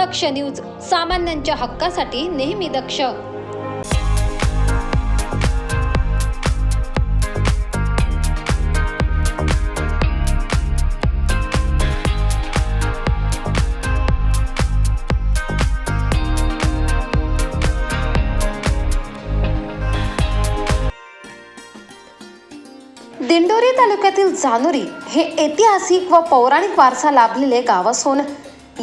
दक्ष news सामान्यांच्या हक्कासाठी नेहमी दक्ष. दिंडोरी तालुक्यातील जानोरी हे ऐतिहासिक व पौराणिक वारसा लाभलेले गाव असून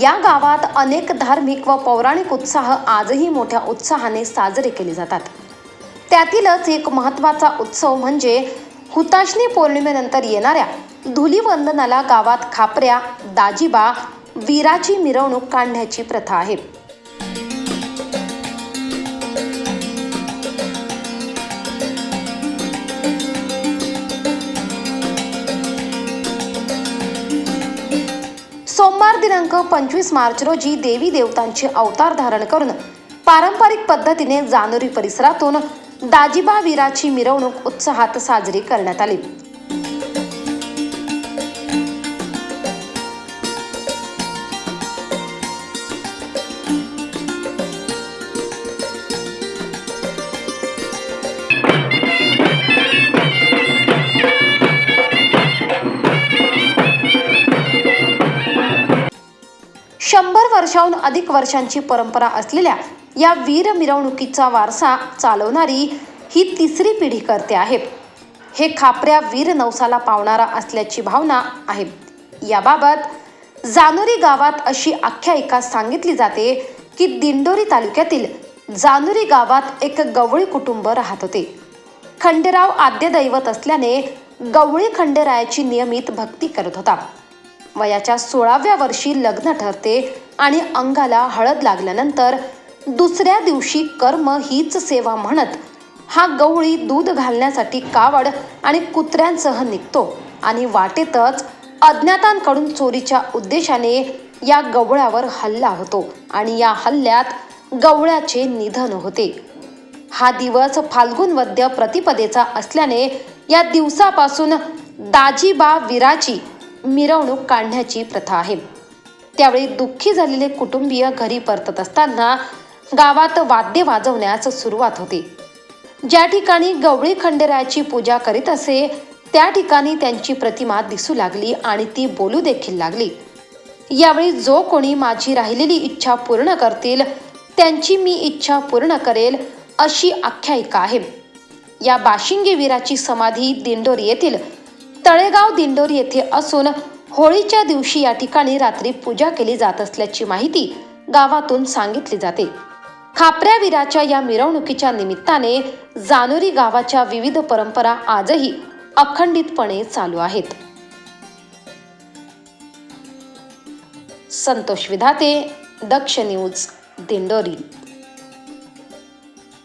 या गावात अनेक धार्मिक व पौराणिक उत्साह आजही मोठ्या उत्साहाने साजरे केले जातात. त्यातीलच एक महत्त्वाचा उत्सव म्हणजे हुताशनी पौर्णिमेनंतर येणाऱ्या धुलीवंदनाला गावात खापऱ्या दाजीबा वीराची मिरवणूक काढण्याची प्रथा आहे. सोमवार दिनांक पंचवीस मार्च रोजी देवी देवतांचे अवतार धारण करून पारंपरिक पद्धतीने जानोरी परिसरातून दाजिबा वीराची मिरवणूक उत्साहात साजरी करण्यात आली. शंभर वर्षाहून अधिक वर्षांची परंपरा असलेल्या या वीर मिरवणुकीचा वारसा चालवणारी ही तिसरी पिढी करते आहे. हे खापऱ्या वीर नवसाला पावणारा असल्याची भावना आहे. याबाबत जानोरी गावात अशी आख्यायिका सांगितली जाते की दिंडोरी तालुक्यातील जानोरी गावात एक गवळी कुटुंब राहत होते. खंडेराव आद्यदैवत असल्याने गवळी खंडेरायाची नियमित भक्ती करत होता. वयाच्या सोळाव्या वर्षी लग्न ठरते आणि अंगाला हळद लागल्यानंतर दुसऱ्या दिवशी कर्म हीच सेवा म्हणत हा गवळी दूध घालण्यासाठी कावड आणि कुत्र्यांसह निघतो आणि वाटेतच अज्ञातांकडून चोरीच्या उद्देशाने या गवळ्यावर हल्ला होतो आणि या हल्ल्यात गवळ्याचे निधन होते. हा दिवस फाल्गुन वद्य प्रतिपदेचा असल्याने या दिवसापासून दाजीबा विराची मिरवणूक काढण्याची प्रथा आहे. त्यावेळी दुःखी झालेले कुटुंबीय घरी परतत असताना गावात वाद्य वाजवण्यास सुरुवात होते. ज्या ठिकाणी गवळी खंडेरायाची पूजा करीत असे त्या ठिकाणी त्यांची प्रतिमा दिसू लागली आणि ती बोलू देखील लागली. यावेळी जो कोणी माझी राहिलेली इच्छा पूर्ण करतील त्यांची मी इच्छा पूर्ण करेल अशी आख्यायिका आहे. या बाशिंगी वीराची समाधी दिंडोरी येथील तळेगाव दिंडोरी येथे असून होळीच्या दिवशी या ठिकाणी रात्री पूजा केली जात असल्याची माहिती गावातून सांगितली जाते. खापऱ्या वीराच्या या मिरवणुकीच्या निमित्ताने जानोरी गावाच्या विविध परंपरा आजही अखंडितपणे चालू आहेत. संतोष विधाते दक्ष न्यूज दिंडोरी.